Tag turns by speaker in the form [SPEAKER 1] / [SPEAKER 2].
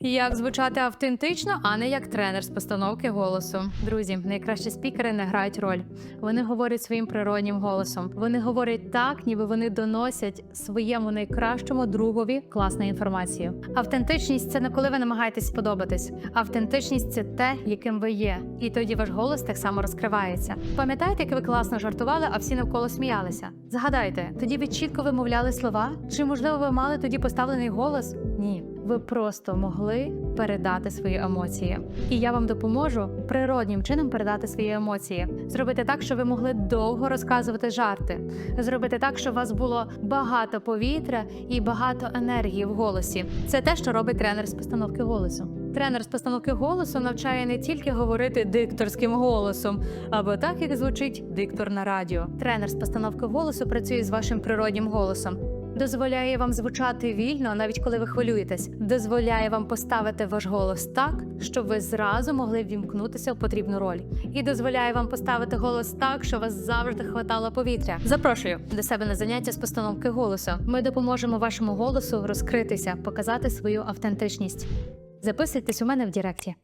[SPEAKER 1] Як звучати автентично, а не як тренер з постановки голосу. Друзі, найкращі спікери не грають роль. Вони говорять своїм природнім голосом. Вони говорять так, ніби вони доносять своєму найкращому другові класну інформацію. Автентичність це не коли ви намагаєтесь сподобатись. Автентичність це те, яким ви є, і тоді ваш голос так само розкривається. Пам'ятаєте, як ви класно жартували, а всі навколо сміялися? Згадайте, тоді ви чітко вимовляли слова? Чи можливо ви мали тоді поставлений голос? Ні. Ви просто могли передати свої емоції. І я вам допоможу природнім чином передати свої емоції, зробити так, щоб ви могли довго розказувати жарти, зробити так, щоб у вас було багато повітря і багато енергії в голосі. Це те, що робить тренер з постановки голосу. Тренер з постановки голосу навчає не тільки говорити дикторським голосом, або так, як звучить диктор на радіо. Тренер з постановки голосу працює з вашим природнім голосом. Дозволяє вам звучати вільно, навіть коли ви хвилюєтесь. Дозволяє вам поставити ваш голос так, щоб ви зразу могли ввімкнутися в потрібну роль. І дозволяє вам поставити голос так, що вас завжди хватало повітря. Запрошую до себе на заняття з постановки голосу. Ми допоможемо вашому голосу розкритися, показати свою автентичність. Записуйтесь у мене в Діректі.